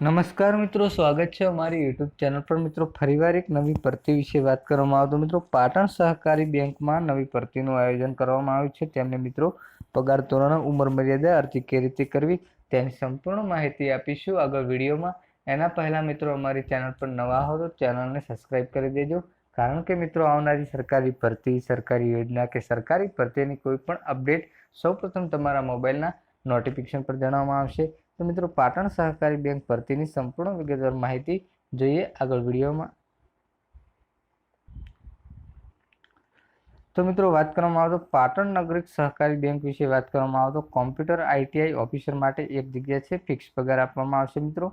નમસ્કાર મિત્રો, સ્વાગત છે અમારી યુટ્યુબ ચેનલ પર. મિત્રો, ફરીવાર એક નવી ભરતી વિશે વાત કરવામાં આવતો મિત્રો, પાટણ સહકારી બેંકમાં નવી ભરતીનું આયોજન કરવામાં આવ્યું છે. તેમને મિત્રો, પગાર ધોરણ ઉંમર મર્યાદા અરજી કઈ રીતે કરવી તેની સંપૂર્ણ માહિતી આપીશું આગળ વિડીયોમાં. એના પહેલાં મિત્રો, અમારી ચેનલ પર નવા હો તો ચેનલને સબસ્ક્રાઈબ કરી દેજો. કારણ કે મિત્રો, આવનારી સરકારી ભરતી, સરકારી યોજના કે સરકારી ભરતીની કોઈ પણ અપડેટ સૌપ્રથમ તમારા મોબાઈલના નોટિફિકેશન પર જણાવવામાં આવશે. તો મિત્રો પાટણ સહકારી બેંક ભરતીની સંપૂર્ણ વિગતવાર માહિતી જોઈએ આગળ વિડીયોમાં. તો મિત્રો વાત કરવામાં આવે તો પાટણ નગરિક સહકારી બેંક વિશે વાત કરવામાં આવે તો કોમ્પ્યુટર આઈટીઆઈ ઓફિસર માટે એક જગ્યા છે, ફિક્સ પગાર આપવામાં આવશે મિત્રો.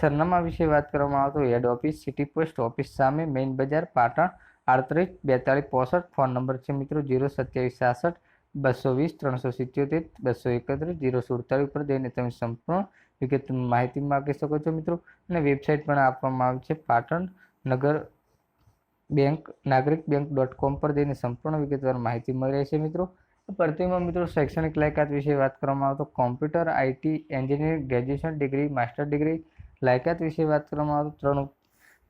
સરનામા વિશે વાત કરવામાં આવે તો head office, city post office સામે મેઇન બજાર, પાટણ, આડત્રીસ, બેતાળીસ, પોસઠ, ફોન નંબર છે મિત્રો, જીરો સત્યાવીસ, સાસઠ બસો વીસ, ત્રણસો સિત્યોતેર, બસો એકત્રીસ, જીરો સુડતાલીસ ઉપર જઈને તમે સંપૂર્ણ વિગત માહિતી માગી શકો છો મિત્રો. અને વેબસાઇટ પણ આપવામાં આવી છે, પાટણ નગર બેંક, નાગરિક બેંક ડોટ કોમ પર જઈને સંપૂર્ણ વિગતવાર માહિતી મળી રહેશે મિત્રો. ભરતીમાં મિત્રો, શૈક્ષણિક લાયકાત વિશે વાત કરવામાં આવે તો computer IT engineering, graduation degree, master degree લાયકાત વિશે વાત કરવામાં આવે તો ત્રણ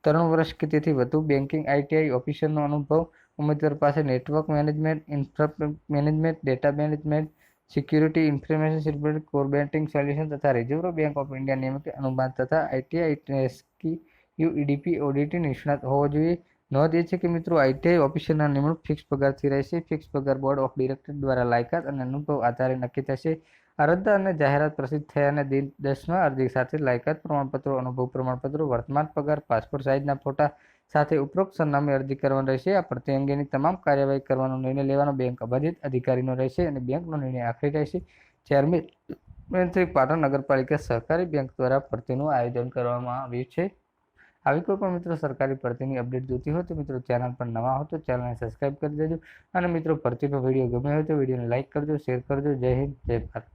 ત્રણ વર્ષ કે તેથી વધુ બેન્કિંગ આઈટીઆઈ ઓફિસરનો અનુભવ ઉમેદવાર પાસે network management infra management, data management, security information security, core banking solution તથા રિઝર્વ બેંક ઓફ ઇન્ડિયા નિયમિત અનુમાન તથા આઈટીઆઈ એસકી યુ ઈડીપી, ઓડિટી નિષ્ણાત હોવો જોઈએ. નોંધ એ છે કે મિત્રો આઈટીઆઈ ઓફિસરના નિમણૂક ફિક્સ પગારથી રહેશે. ફિક્સ પગાર બોર્ડ ઓફ ડિરેક્ટર દ્વારા લાયકાત અને અનુભવ આધારે નક્કી થશે. અરજદાર અને જાહેરાત પ્રસિદ્ધ થયાના દિન દસમાં અરજી સાથે લાયકાત પ્રમાણપત્રો, અનુભવ પ્રમાણપત્રો, વર્તમાન પગાર, પાસપોર્ટ સાઇઝના ફોટા સાથે ઉપરોક્ત સરનામે અરજી કરવાનું રહેશે. આ પ્રત્યે અંગેની તમામ કાર્યવાહી કરવાનો નિર્ણય લેવાનો બેંક અબાધિત અધિકારીનો રહેશે અને બેંકનો નિર્ણય આખરી રહેશે. ચેરમેન શ્રી પાટણ નગરપાલિકા સહકારી બેંક દ્વારા ભરતીનું આયોજન કરવામાં આવ્યું છે. આવી કોઈ પણ મિત્રો સરકારી ભરતીની અપડેટ જોતી હોય તો મિત્રો ચેનલ પર નવા હો તો ચેનલને સબસ્ક્રાઈબ કરી દેજો. અને મિત્રો ભરતીનો વીડિયો ગમે હોય તો વિડીયોને લાઇક કરજો, શેર કરજો. જય હિન્દ, જય ભારત.